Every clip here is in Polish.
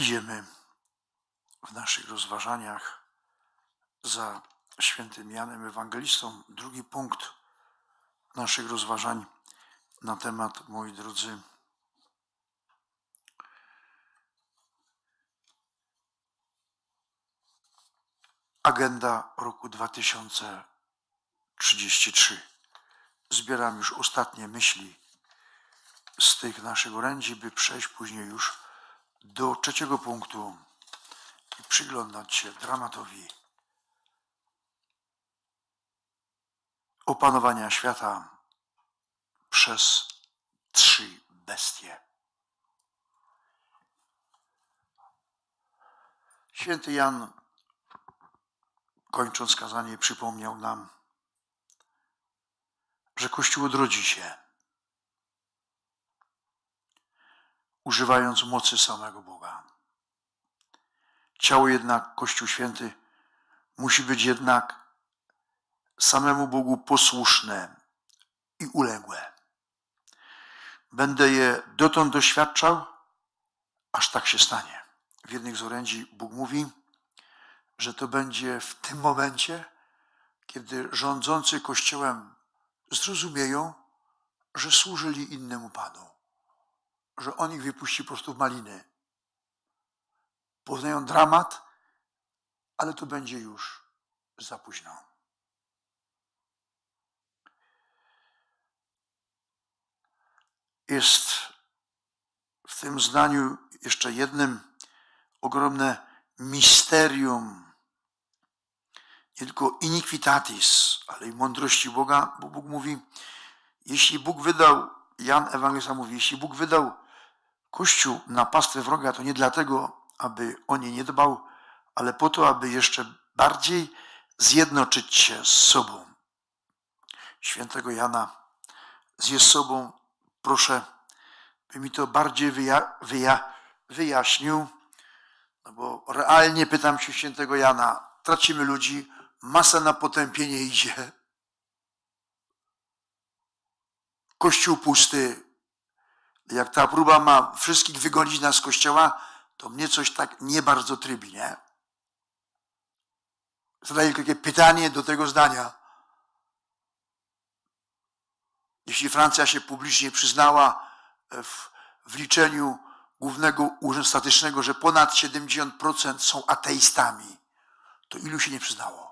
Idziemy w naszych rozważaniach za świętym Janem Ewangelistą. Drugi punkt naszych rozważań na temat, moi drodzy, agenda roku 2033. Zbieram już ostatnie myśli z tych naszych orędzi, by przejść później już do trzeciego punktu i przyglądać się dramatowi opanowania świata przez trzy bestie. Święty Jan, kończąc kazanie, przypomniał nam, że Kościół odrodzi się, używając mocy samego Boga. Ciało jednak, Kościół Święty, musi być jednak samemu Bogu posłuszne i uległe. Będę je dotąd doświadczał, aż tak się stanie. W jednych z orędzi Bóg mówi, że to będzie w tym momencie, kiedy rządzący Kościołem zrozumieją, że służyli innemu Panu, że On ich wypuści po prostu w maliny. Poznają dramat, ale to będzie już za późno. Jest w tym zdaniu jeszcze jednym ogromne misterium, nie tylko iniquitatis, ale i mądrości Boga, bo Bóg mówi, jeśli Bóg wydał, Jan Ewangelista mówi, jeśli Bóg wydał Kościół na pastwę wroga, to nie dlatego, aby o nie nie dbał, ale po to, aby jeszcze bardziej zjednoczyć się z sobą. Świętego Jana z sobą, proszę, by mi to bardziej wyja, wyja, wyjaśnił, no bo realnie pytam się świętego Jana, tracimy ludzi, masa na potępienie idzie. Kościół pusty. Jak ta próba ma wszystkich wygonić nas z kościoła, to mnie coś tak nie bardzo trybi, nie? Zadaję takie pytanie do tego zdania. Jeśli Francja się publicznie przyznała w, w liczeniu Głównego Urzędu Statystycznego, że ponad 70% są ateistami, to ilu się nie przyznało?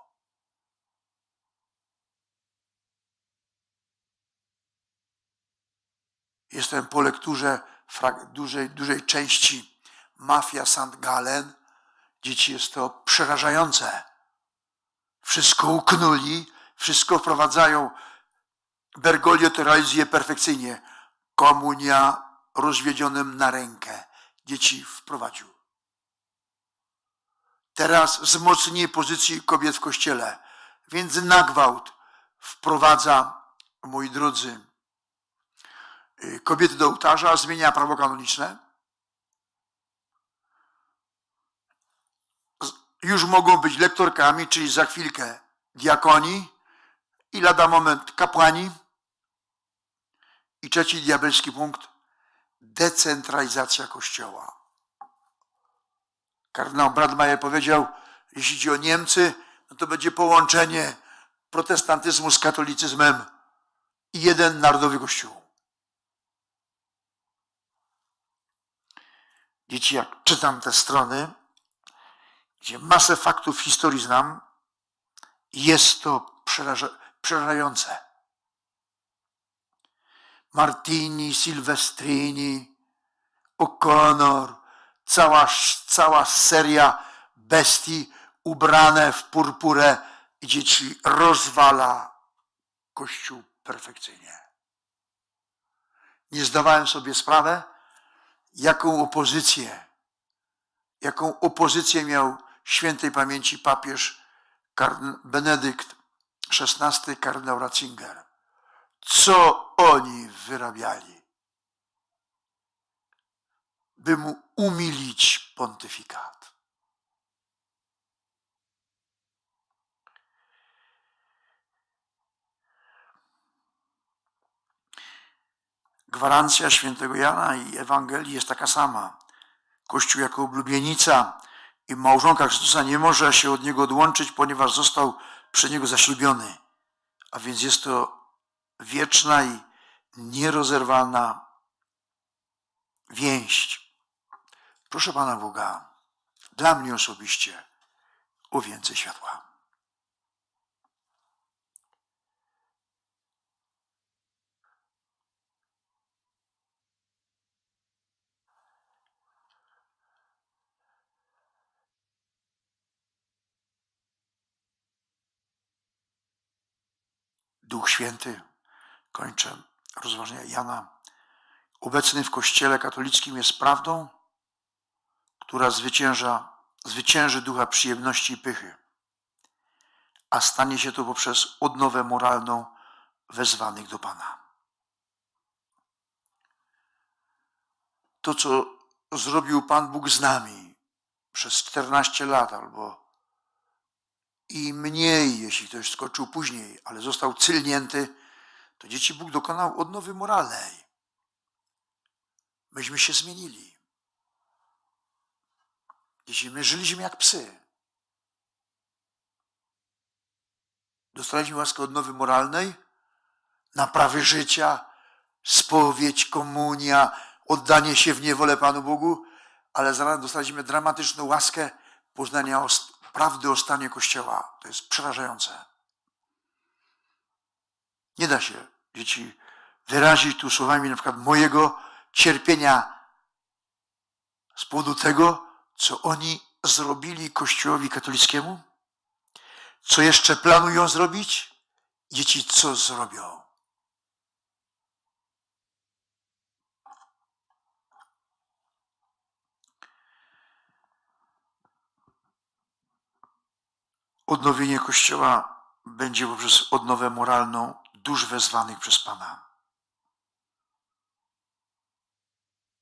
Jestem po lekturze dużej, dużej części Mafia St. Gallen. Dzieci jest to przerażające. Wszystko uknuli, wszystko wprowadzają. Bergoglio to realizuje perfekcyjnie. Komunia rozwiedzionym na rękę. Dzieci wprowadził. Teraz wzmocnienie pozycji kobiet w kościele, więc na gwałt wprowadza, moi drodzy, kobiety do ołtarza, zmienia prawo kanoniczne. Już mogą być lektorkami, czyli za chwilkę diakoni i lada moment kapłani. I trzeci diabelski punkt decentralizacja Kościoła. Kardynał Bradmajer powiedział, jeśli chodzi o Niemcy, no to będzie połączenie protestantyzmu z katolicyzmem i jeden narodowy Kościół. Dzieci, jak czytam te strony, gdzie masę faktów historii znam, jest to przeraża przerażające. Martini, Silvestrini, O'Connor, cała, cała seria bestii ubrane w purpurę i dzieci rozwala Kościół perfekcyjnie. Nie zdawałem sobie sprawy, jaką opozycję, jaką opozycję miał świętej pamięci papież Benedykt XVI, kardynał Ratzinger. Co oni wyrabiali, by mu umilić pontyfikat. Gwarancja świętego Jana i Ewangelii jest taka sama. Kościół jako oblubienica i małżonka Chrystusa nie może się od Niego odłączyć, ponieważ został przez Niego zaślubiony. A więc jest to wieczna i nierozerwalna więź. Proszę Pana Boga, dla mnie osobiście o więcej światła. Duch Święty, kończę rozważania Jana, obecny w Kościele katolickim jest prawdą, która zwycięża, zwycięży ducha przyjemności i pychy, a stanie się to poprzez odnowę moralną wezwanych do Pana. To, co zrobił Pan Bóg z nami przez 14 lat albo i mniej, jeśli ktoś skoczył później, ale został cylnięty, to dzieci Bóg dokonał odnowy moralnej. Myśmy się zmienili. Jeśli my żyliśmy jak psy, dostaliśmy łaskę odnowy moralnej, naprawy życia, spowiedź, komunia, oddanie się w niewolę Panu Bogu, ale zaraz dostaliśmy dramatyczną łaskę poznania prawdy o stanie Kościoła. To jest przerażające. Nie da się dzieci wyrazić tu słowami na przykład mojego cierpienia z powodu tego, co oni zrobili Kościołowi katolickiemu, co jeszcze planują zrobić, dzieci co zrobią. Odnowienie Kościoła będzie poprzez odnowę moralną dusz wezwanych przez Pana.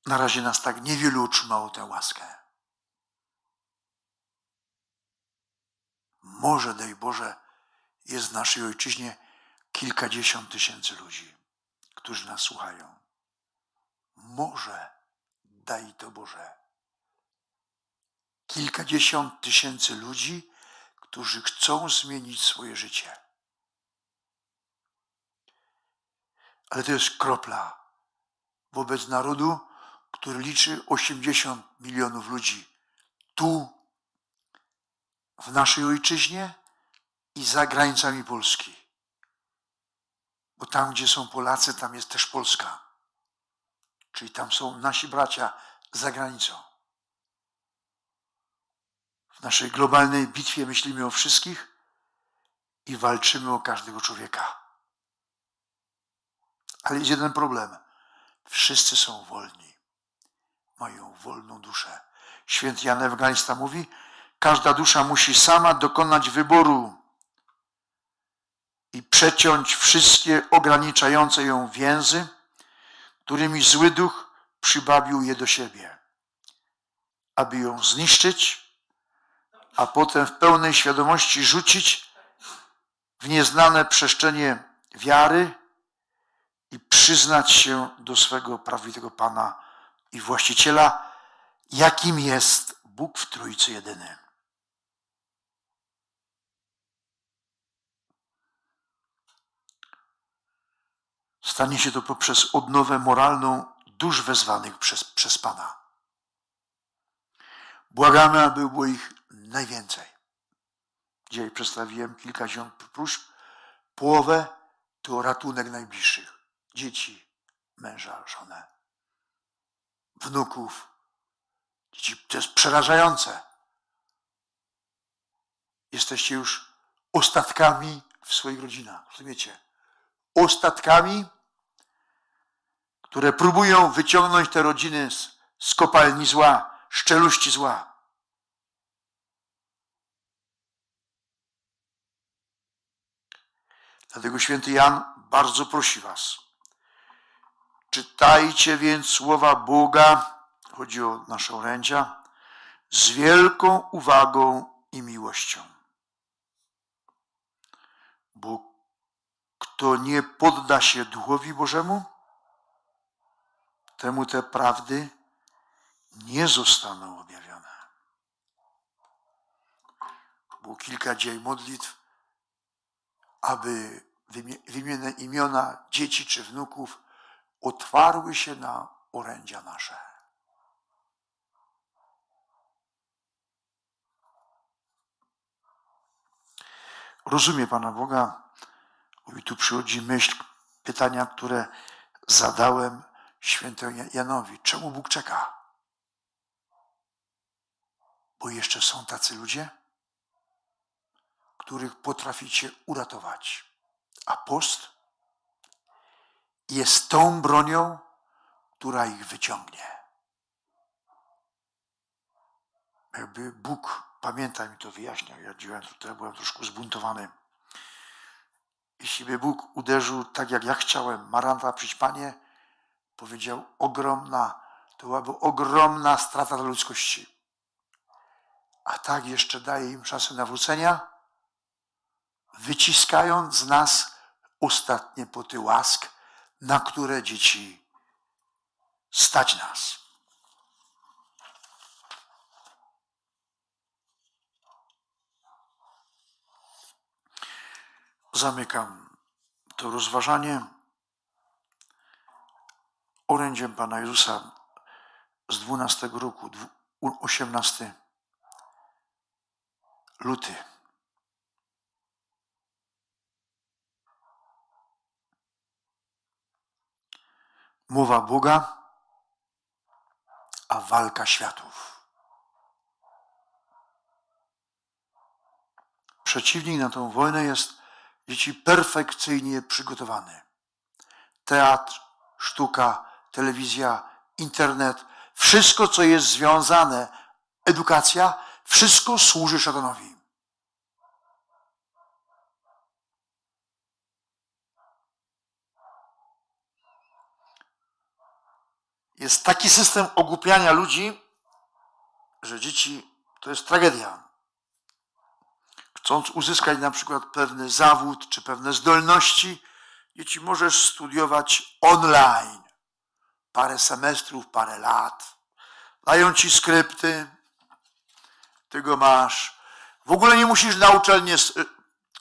Na razie nas tak niewielu utrzymało tę łaskę. Może, daj Boże, jest w naszej ojczyźnie kilkadziesiąt tysięcy ludzi, którzy nas słuchają. Może, daj to Boże. Kilkadziesiąt tysięcy ludzi, którzy chcą zmienić swoje życie. Ale to jest kropla wobec narodu, który liczy 80 milionów ludzi. Tu, w naszej ojczyźnie i za granicami Polski. Bo tam, gdzie są Polacy, tam jest też Polska. Czyli tam są nasi bracia za granicą. W naszej globalnej bitwie myślimy o wszystkich i walczymy o każdego człowieka. Ale jest jeden problem. Wszyscy są wolni. Mają wolną duszę. Święty Jan Ewangelista mówi, każda dusza musi sama dokonać wyboru i przeciąć wszystkie ograniczające ją więzy, którymi zły duch przybawił je do siebie, aby ją zniszczyć a potem w pełnej świadomości rzucić w nieznane przestrzenie wiary i przyznać się do swego prawdziwego Pana i Właściciela, jakim jest Bóg w Trójcy Jedyny. Stanie się to poprzez odnowę moralną dusz wezwanych przez, przez Pana. Błagamy, aby było ich najwięcej. Dzisiaj przedstawiłem kilkadziesiąt próśb. Połowę to ratunek najbliższych. Dzieci, męża, żonę, wnuków. Dzieci, to jest przerażające. Jesteście już ostatkami w swoich rodzinach. Rozumiecie? Ostatkami, które próbują wyciągnąć te rodziny z, z kopalni zła, z czeluści zła. Dlatego święty Jan bardzo prosi Was. Czytajcie więc słowa Boga, chodzi o nasze orędzia, z wielką uwagą i miłością. Bo kto nie podda się Duchowi Bożemu, temu te prawdy nie zostaną objawione. Było kilka dzień modlitw, aby wymienione imiona dzieci czy wnuków otwarły się na orędzia nasze. Rozumie Pana Boga, bo mi tu przychodzi myśl, pytania, które zadałem świętemu Janowi. Czemu Bóg czeka? Bo jeszcze są tacy ludzie, których potraficie uratować. A post jest tą bronią, która ich wyciągnie. Jakby Bóg, pamiętaj mi to wyjaśniał, ja dziłem tutaj, byłem troszkę zbuntowany. Jeśli by Bóg uderzył tak, jak ja chciałem, Maranta przyjdź Panie, powiedział ogromna, to byłaby ogromna strata dla ludzkości. A tak jeszcze daje im szansę nawrócenia, wyciskając z nas ostatnie poty łask, na które dzieci stać nas. Zamykam to rozważanie orędziem Pana Jezusa z 12 roku, dwu- 18 luty. Mowa Boga, a walka światów. Przeciwnik na tą wojnę jest dzieci perfekcyjnie przygotowany. Teatr, sztuka, telewizja, internet, wszystko, co jest związane, edukacja, wszystko służy szatanowi. Jest taki system ogłupiania ludzi, że dzieci to jest tragedia. Chcąc uzyskać na przykład pewny zawód czy pewne zdolności, dzieci możesz studiować online parę semestrów, parę lat. Dają ci skrypty, ty go masz. W ogóle nie musisz na uczelnię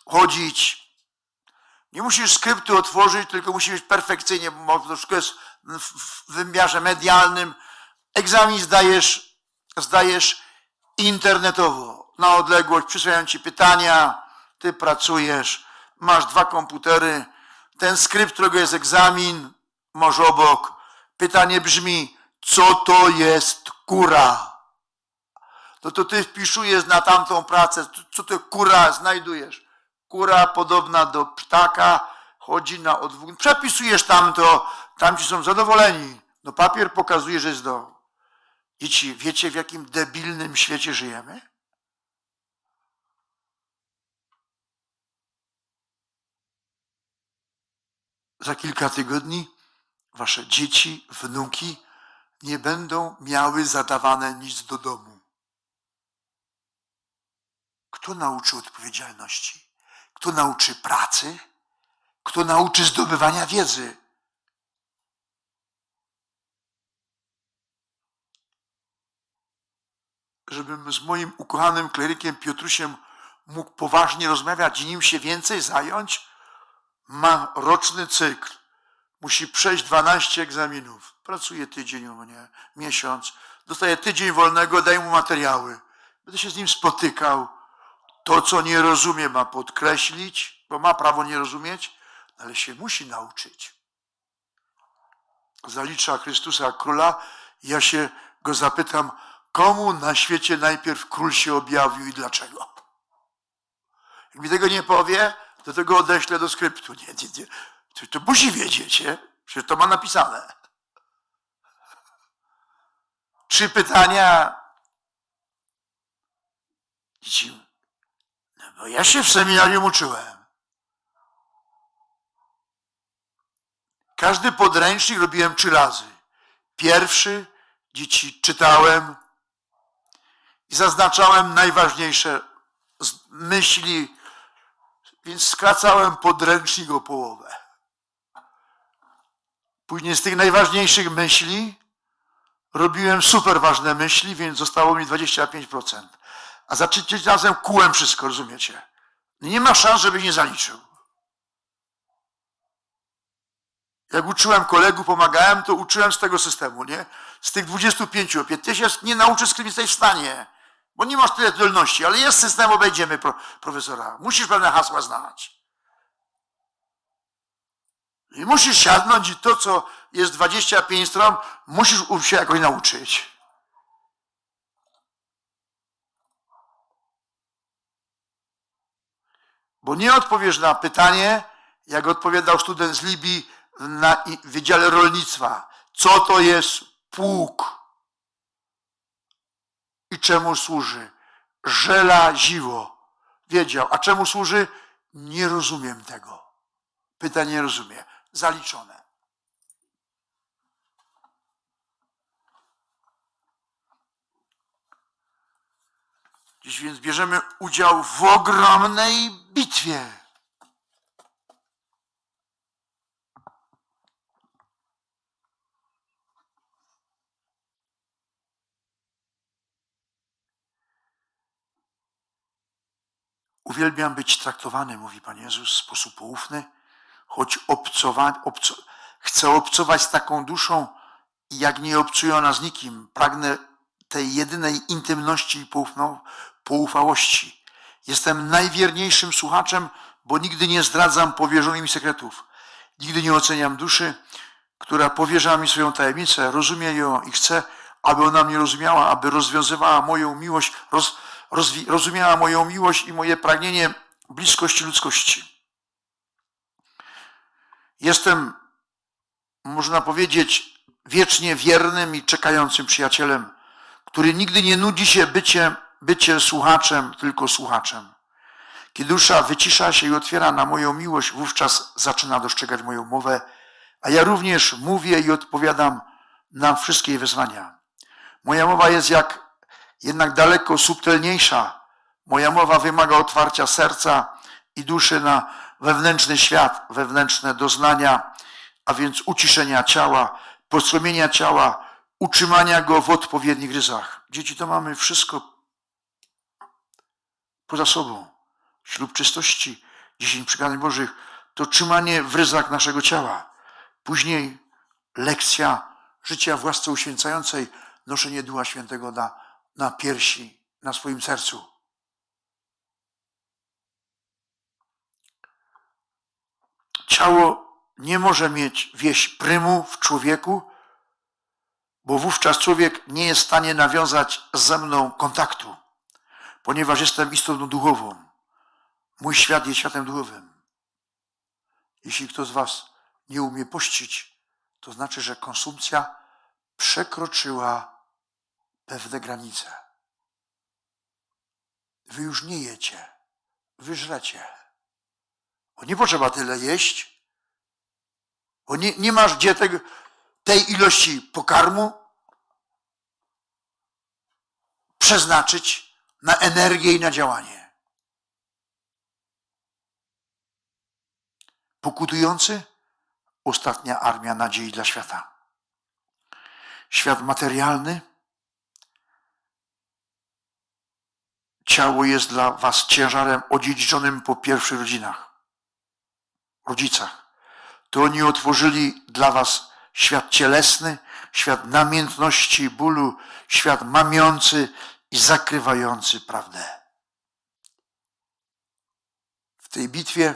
chodzić. Nie musisz skryptu otworzyć, tylko musisz być perfekcyjnie, bo to wszystko jest w, wymiarze medialnym. Egzamin zdajesz, zdajesz internetowo, na odległość, przysyłają ci pytania, ty pracujesz, masz dwa komputery, ten skrypt, którego jest egzamin, masz obok. Pytanie brzmi, co to jest kura? No to ty wpisujesz na tamtą pracę, co ty kura znajdujesz? Kura podobna do ptaka, chodzi na odwrót. Przepisujesz tamto, tamci są zadowoleni. No papier pokazuje, że jest do. Dzieci, wiecie w jakim debilnym świecie żyjemy? Za kilka tygodni wasze dzieci, wnuki nie będą miały zadawane nic do domu. Kto nauczy odpowiedzialności? Kto nauczy pracy? Kto nauczy zdobywania wiedzy? Żebym z moim ukochanym klerykiem Piotrusiem mógł poważnie rozmawiać i nim się więcej zająć, ma roczny cykl. Musi przejść 12 egzaminów. Pracuje tydzień u mnie, miesiąc. Dostaje tydzień wolnego, daj mu materiały. Będę się z nim spotykał. To, co nie rozumie, ma podkreślić, bo ma prawo nie rozumieć, ale się musi nauczyć. Zalicza Chrystusa króla. Ja się go zapytam, komu na świecie najpierw król się objawił i dlaczego? Jak mi tego nie powie, to tego odeślę do skryptu. Nie, nie, nie. To, to musi wiedzieć, nie? Przecież to ma napisane. Trzy pytania. Dzieci, no ja się w seminarium uczyłem. Każdy podręcznik robiłem trzy razy. Pierwszy, dzieci czytałem i zaznaczałem najważniejsze myśli, więc skracałem podręcznik o połowę. Później z tych najważniejszych myśli robiłem super ważne myśli, więc zostało mi 25%. A za trzecim razem kułem wszystko, rozumiecie? Nie ma szans, żebyś nie zaliczył. Jak uczyłem kolegów, pomagałem, to uczyłem z tego systemu, nie? Z tych 25 opiet. Ty się nie nauczysz, z którym jesteś w stanie, bo nie masz tyle zdolności, ale jest system, obejdziemy pro, profesora. Musisz pewne hasła znać. I musisz siadnąć i to, co jest 25 stron, musisz się jakoś nauczyć. Bo nie odpowiesz na pytanie, jak odpowiadał student z Libii na Wydziale Rolnictwa. Co to jest pług? I czemu służy? Żelaziwo. Wiedział. A czemu służy? Nie rozumiem tego. Pytanie nie rozumie. Zaliczone. Dziś więc bierzemy udział w ogromnej bitwie. Uwielbiam być traktowany, mówi Pan Jezus, w sposób poufny, choć obcowa, obco, chcę obcować z taką duszą, jak nie obcuję ona z nikim. Pragnę tej jedynej intymności i poufałości. Jestem najwierniejszym słuchaczem, bo nigdy nie zdradzam powierzonych mi sekretów. Nigdy nie oceniam duszy, która powierza mi swoją tajemnicę, rozumie ją i chcę, aby ona mnie rozumiała, aby rozwiązywała moją miłość, roz, rozwi, rozumiała moją miłość i moje pragnienie bliskości ludzkości. Jestem, można powiedzieć, wiecznie wiernym i czekającym przyjacielem, który nigdy nie nudzi się bycie, bycie słuchaczem, tylko słuchaczem. Kiedy dusza wycisza się i otwiera na moją miłość, wówczas zaczyna dostrzegać moją mowę, a ja również mówię i odpowiadam na wszystkie jej wezwania. Moja mowa jest jak jednak daleko subtelniejsza. Moja mowa wymaga otwarcia serca i duszy na wewnętrzny świat, wewnętrzne doznania, a więc uciszenia ciała, postromienia ciała, utrzymania go w odpowiednich ryzach. Dzieci, to mamy wszystko poza sobą. Ślub czystości, dziesięć przykazań Bożych, to trzymanie w ryzach naszego ciała. Później lekcja życia w łasce uświęcającej, noszenie Ducha Świętego na, na piersi, na swoim sercu. Ciało nie może mieć wieść prymu w człowieku, bo wówczas człowiek nie jest w stanie nawiązać ze mną kontaktu, ponieważ jestem istotą duchową. Mój świat jest światem duchowym. Jeśli kto z Was nie umie pościć, to znaczy, że konsumpcja przekroczyła pewne granice. Wy już nie jecie, wy żrecie. Bo nie potrzeba tyle jeść, bo nie, nie masz gdzie tego, tej ilości pokarmu przeznaczyć na energię i na działanie. Pokutujący ostatnia armia nadziei dla świata. Świat materialny. Ciało jest dla Was ciężarem odziedziczonym po pierwszych rodzinach, rodzicach. To oni otworzyli dla Was świat cielesny, świat namiętności, bólu, świat mamiący i zakrywający prawdę. W tej bitwie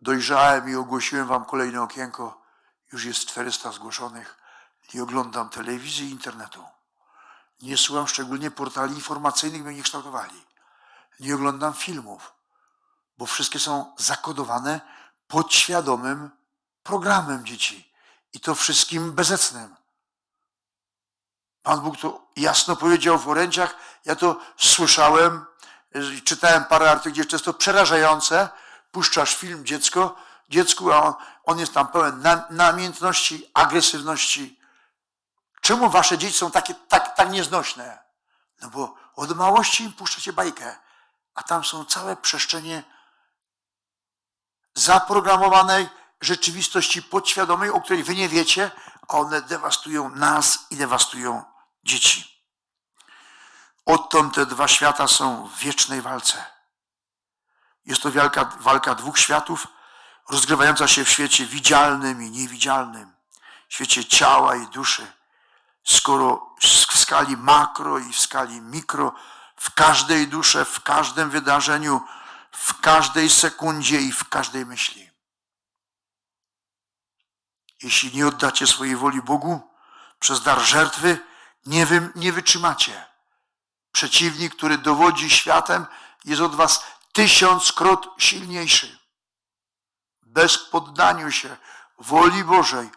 dojrzałem i ogłosiłem Wam kolejne okienko. Już jest 400 zgłoszonych. Nie oglądam telewizji i internetu. Nie słucham szczególnie portali informacyjnych, by mnie kształtowali. Nie oglądam filmów, bo wszystkie są zakodowane podświadomym programem dzieci. I to wszystkim bezecnym. Pan Bóg to jasno powiedział w orędziach. Ja to słyszałem, czytałem parę artykułów, gdzie to jest to przerażające. Puszczasz film dziecko, dziecku, a on, on jest tam pełen na, namiętności, agresywności. Czemu wasze dzieci są takie, tak, tak nieznośne? No bo od małości im puszczacie bajkę, a tam są całe przestrzenie zaprogramowanej rzeczywistości podświadomej, o której wy nie wiecie, a one dewastują nas i dewastują dzieci. Odtąd te dwa świata są w wiecznej walce. Jest to walka, walka dwóch światów, rozgrywająca się w świecie widzialnym i niewidzialnym, w świecie ciała i duszy. Skoro w skali makro i w skali mikro, w każdej dusze, w każdym wydarzeniu, w każdej sekundzie i w każdej myśli. Jeśli nie oddacie swojej woli Bogu przez dar żertwy, nie, wy, nie wytrzymacie. Przeciwnik, który dowodzi światem, jest od was tysiąckrot silniejszy. Bez poddaniu się woli Bożej,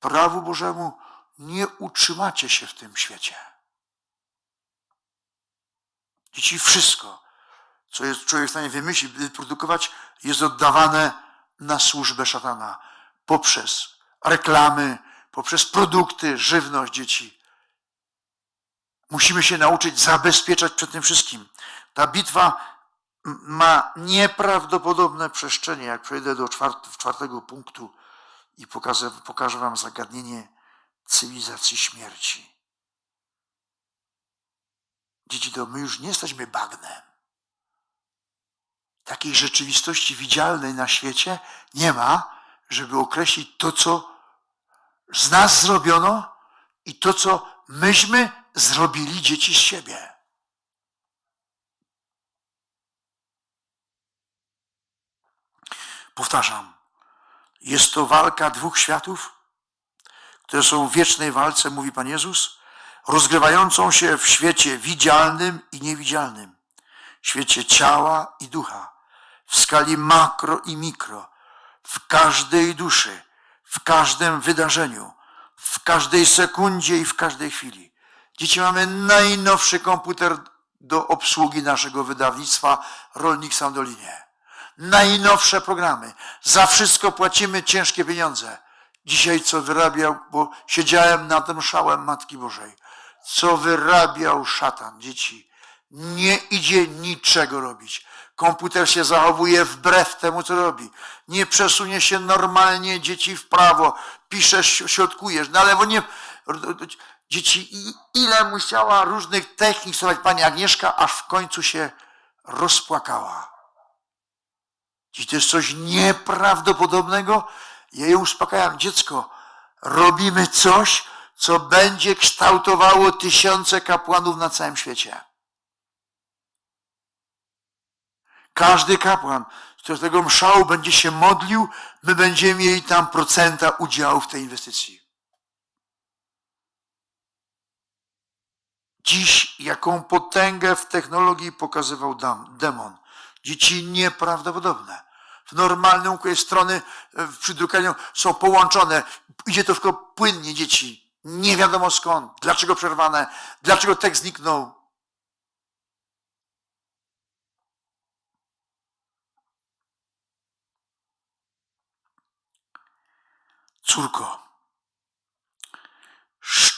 prawu Bożemu, nie utrzymacie się w tym świecie. Dzieci, wszystko, co jest człowiek w stanie wymyślić, wyprodukować, jest oddawane na służbę szatana poprzez reklamy, poprzez produkty, żywność dzieci. Musimy się nauczyć zabezpieczać przed tym wszystkim. Ta bitwa ma nieprawdopodobne przestrzenie. Jak przejdę do czwart czwartego punktu i pokażę, pokażę Wam zagadnienie cywilizacji śmierci. Dzieci, to my już nie jesteśmy bagnem. Takiej rzeczywistości widzialnej na świecie nie ma, żeby określić to, co z nas zrobiono i to, co myśmy zrobili dzieci z siebie. Powtarzam, jest to walka dwóch światów, które są w wiecznej walce, mówi Pan Jezus, rozgrywającą się w świecie widzialnym i niewidzialnym, świecie ciała i ducha, w skali makro i mikro, w każdej duszy, w każdym wydarzeniu, w każdej sekundzie i w każdej chwili. Dzieci mamy najnowszy komputer do obsługi naszego wydawnictwa Rolnik Sandolinie. Najnowsze programy. Za wszystko płacimy ciężkie pieniądze. Dzisiaj co wyrabiał, bo siedziałem na tym szałem Matki Bożej. Co wyrabiał szatan, dzieci. Nie idzie niczego robić. Komputer się zachowuje wbrew temu, co robi. Nie przesunie się normalnie dzieci w prawo. Piszesz, środkujesz. Na lewo nie. Dzieci, ile musiała różnych technik stosować pani Agnieszka, aż w końcu się rozpłakała. Dziś to jest coś nieprawdopodobnego. Ja ją uspokajam. Dziecko, robimy coś, co będzie kształtowało tysiące kapłanów na całym świecie. Każdy kapłan, z tego mszału będzie się modlił, my będziemy mieli tam procenta udziału w tej inwestycji. Dziś jaką potęgę w technologii pokazywał demon. Dzieci nieprawdopodobne. W normalnym układzie strony przy drukaniu są połączone. Idzie to wszystko płynnie, dzieci. Nie wiadomo skąd, dlaczego przerwane, dlaczego tekst zniknął. Córko,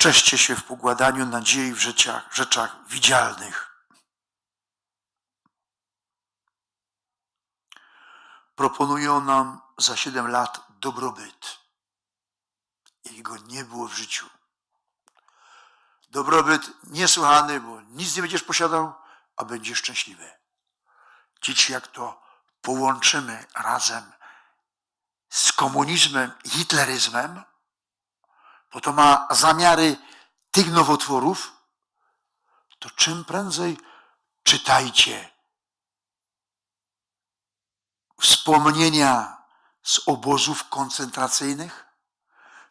szczęście się w pogładaniu nadziei w rzeczach, rzeczach widzialnych. Proponują nam za siedem lat dobrobyt. Jego nie było w życiu. Dobrobyt niesłychany, bo nic nie będziesz posiadał, a będziesz szczęśliwy. Dzieci, jak to połączymy razem z komunizmem i hitleryzmem, bo to ma zamiary tych nowotworów, to czym prędzej czytajcie wspomnienia z obozów koncentracyjnych,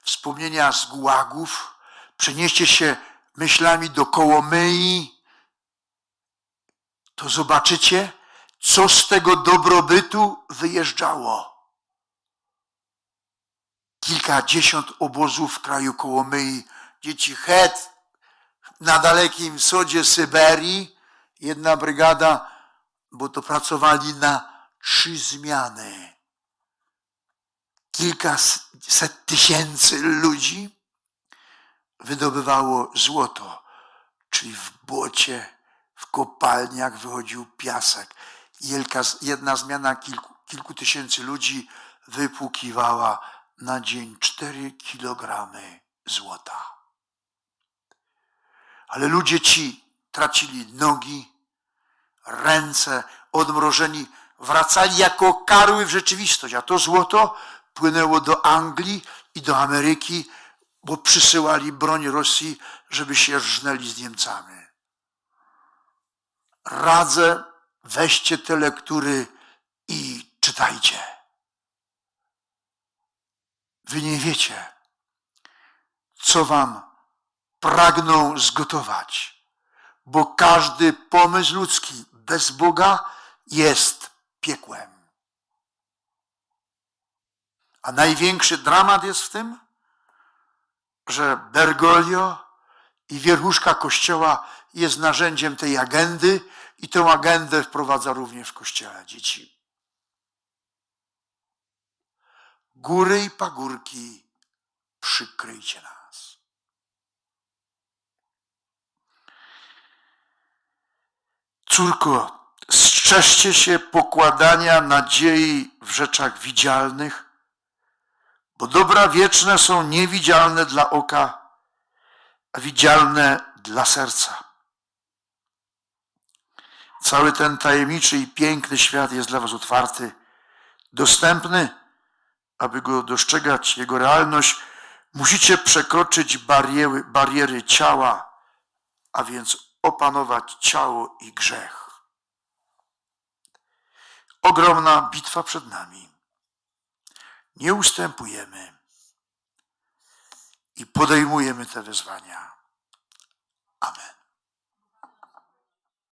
wspomnienia z gułagów, przenieście się myślami do Kołomyi, to zobaczycie, co z tego dobrobytu wyjeżdżało kilkadziesiąt obozów w kraju Kołomyi, dzieci het na dalekim wschodzie Syberii, jedna brygada, bo to pracowali na trzy zmiany. Kilkaset tysięcy ludzi wydobywało złoto, czyli w błocie, w kopalniach wychodził piasek. Jedna zmiana kilku, kilku tysięcy ludzi wypłukiwała na dzień 4 kilogramy złota. Ale ludzie ci tracili nogi, ręce, odmrożeni, wracali jako karły w rzeczywistość, a to złoto płynęło do Anglii i do Ameryki, bo przysyłali broń Rosji, żeby się rżnęli z Niemcami. Radzę, weźcie te lektury i czytajcie. Wy nie wiecie, co wam pragną zgotować, bo każdy pomysł ludzki bez Boga jest piekłem. A największy dramat jest w tym, że Bergoglio i wierchuszka Kościoła jest narzędziem tej agendy i tę agendę wprowadza również w Kościele dzieci. Góry i pagórki, przykryjcie nas. Córko, strzeżcie się pokładania nadziei w rzeczach widzialnych, bo dobra wieczne są niewidzialne dla oka, a widzialne dla serca. Cały ten tajemniczy i piękny świat jest dla Was otwarty, dostępny, aby go dostrzegać, jego realność. Musicie przekroczyć bariery, bariery ciała, a więc opanować ciało i grzech. Ogromna bitwa przed nami. Nie ustępujemy i podejmujemy te wyzwania. Amen.